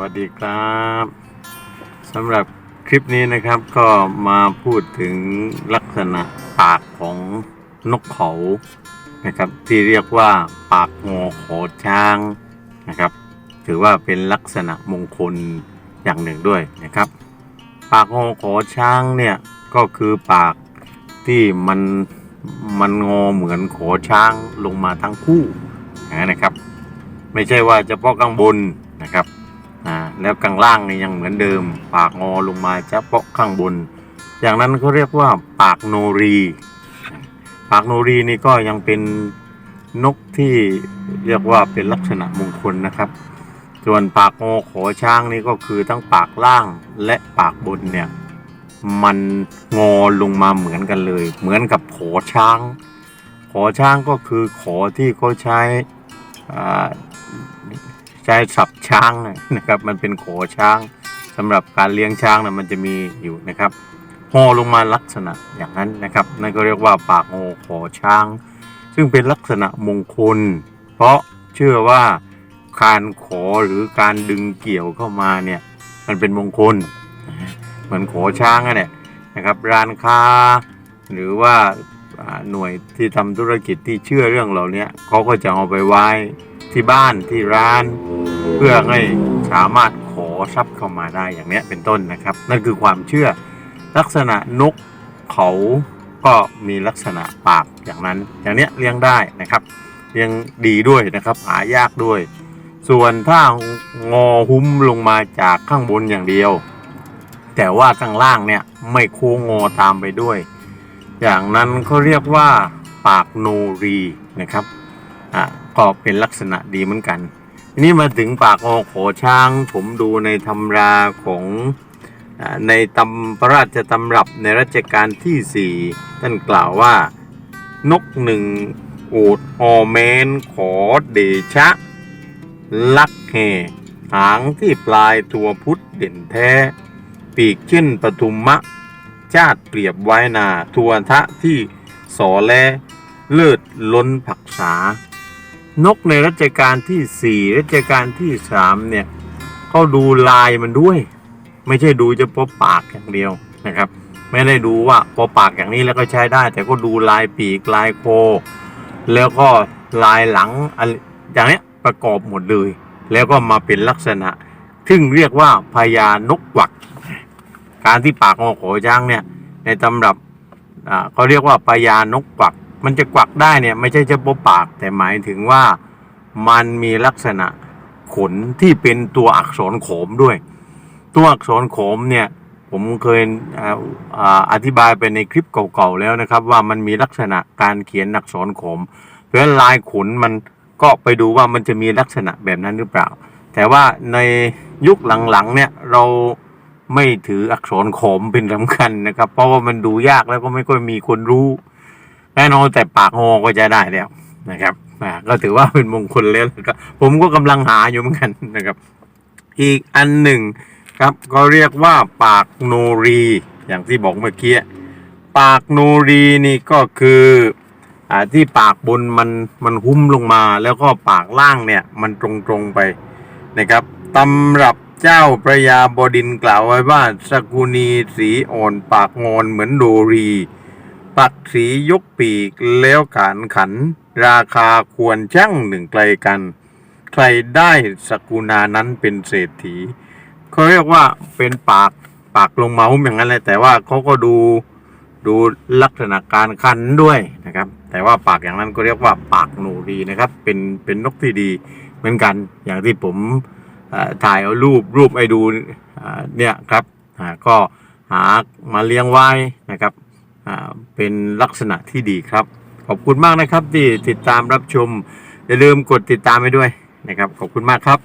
วัสดีครับสำหรับคลิปนี้นะครับก็มาพูดถึงลักษณะปากของนกเขานะครับ ที่เรียกว่าปากงอขอช้างนะครับ ถือว่าเป็นลักษณะมงคลอย่างหนึ่งด้วยนะครับ ปากงอขอช้างเนี่ยก็คือปากที่มันมันงอเหมือนขอช้างลงมาทั้งคู่นะครับ ไม่ใช่ว่าเฉพาะข้างบนนะครับ อ่าแล้วข้างล่างนี่ยังเหมือนเดิม ปากงอลงมาเฉพาะข้างบน อย่างนั้นเขาเรียกว่าปากโนรี ปากโนรีนี่ก็ยังเป็นนกที่เรียกว่าเป็นลักษณะมงคลนะครับ ส่วนปากงอขอช้างนี่ก็คือทั้งปากล่างและปากบนเนี่ยมันงอลงมาเหมือนกันเลย เหมือนกับขอช้าง ขอช้างก็คือขอที่เขาใช้ ใช้สับช้างนะครับ มันเป็นโขช้างสำหรับการเลี้ยงช้างนะมันจะมีอยู่นะครับห่อลงมาลักษณะอย่างนั้นนะครับ นั่นก็เรียกว่าปากโหขอช้าง ซึ่งเป็นลักษณะมงคล เพราะเชื่อว่าการขอหรือการดึงเกี่ยวเข้ามาเนี่ยมันเป็นมงคล เหมือนโขช้างอะเนี่ยนะครับร้านค้า หรือว่าหน่วยที่ทำธุรกิจที่เชื่อเรื่องเหล่านี้เขาก็จะเอาไปไว้ ที่บ้านที่ร้าน เพื่อให้สามารถขอทรัพย์เข้ามาได้อย่างเนี้ยเป็นต้นนะครับ นั่นคือความเชื่อลักษณะนกเขาก็มีลักษณะปากอย่างนั้น อย่างเนี้ยเลี้ยงได้นะครับเลี้ยงดีด้วยนะครับหายากด้วย ส่วนถ้างอหุ้มลงมาจากข้างบนอย่างเดียว แต่ว่าข้างล่างเนี่ยไม่โค้งงอตามไปด้วย อย่างนั้นเขาเรียกว่าปากโนรีนะครับอะ ก็เป็นลักษณะดีเหมือนกันทีนี้มาถึงปากงอขช้าง ผมดูในตำราของในตำพระราชตำรับในรัชกาลที่ 4 ท่านกล่าวว่า นกหนึ่งอูดออแมนขอเดชะ ลักแห่หางที่ปลายตัวพุทธเด่นแท้ ปีกเช่นปทุมมะ ชาติเปรียบไว้นาทัวทะที่สอแลเลิศล้นผักษา นกในรัชกาลที่สี่รัชกาลที่สามเนี่ยเขาดูลายมันด้วย ไม่ใช่ดูเฉพาะปากอย่างเดียวนะครับ ไม่ได้ดูว่าพอปากอย่างนี้แล้วก็ใช้ได้ แต่ก็ดูลายปีกลายโค แล้วก็ลายหลังอะไรอย่างนี้ประกอบหมดเลย แล้วก็มาเป็นลักษณะ ซึ่งเรียกว่าพญานกกวัก การที่ปากงอโขช้างเนี่ยในตำรับเขาเรียกว่าพญานกกวัก มันจะกวักได้เนี่ยไม่ใช่เฉพาะปาก แต่หมายถึงว่ามันมีลักษณะขนที่เป็นตัวอักษรโขมด้วย ตัวอักษรโขมเนี่ยผมเคยอธิบายไปในคลิปเก่าๆแล้วนะครับ ว่ามันมีลักษณะการเขียนอักษรโขม เพราะลายขนมันก็ไปดูว่ามันจะมีลักษณะแบบนั้นหรือเปล่า แต่ว่าในยุคหลังๆเนี่ยเราไม่ถืออักษรโขมเป็นสำคัญนะครับ เพราะว่ามันดูยากแล้วก็ไม่ค่อยมีคนรู้ แน่นอนแต่ปากงอก็จะได้แล้วนะครับอ่าก็ถือว่าเป็นมงคลแล้วนะครับผมก็กำลังหาอยู่เหมือนกันนะครับ อีกอันหนึ่งครับ ก็เรียกว่าปากโนรี อย่างที่บอกเมื่อกี้ปากโนรีนี่ก็คืออ่าที่ปากบนมันมันหุ้มลงมา แล้วก็ปากล่างเนี่ยมันตรงๆไปนะครับตำรับเจ้าพระยาบดินกล่าวไว้ว่าสกุณีสีอ่อนปากงอนเหมือนโดรี ปักสียกปีกแล้วขานขัน ราคาควรช่างหนึ่งไกลกัน ใครได้สกุณานั้นเป็นเศรษฐีเขาเรียกว่าเป็นปากปากลงเมาหุ้มอย่างนั้นเลยแต่ว่าเขาก็ดูดูลักษณะการคันด้วยนะครับ แต่ว่าปากอย่างนั้นก็เรียกว่าปากหนูดีนะครับ เป็นเป็นนกที่ดีเหมือนกัน อย่างที่ผมถ่ายเอารูปรูปให้ดูเนี่ยครับก็หามาเลี้ยงไว้นะครับ เป็นลักษณะที่ดีครับ ขอบคุณมากนะครับที่ติดตามรับชม อย่าลืมกดติดตามไปด้วยนะครับ ขอบคุณมากครับ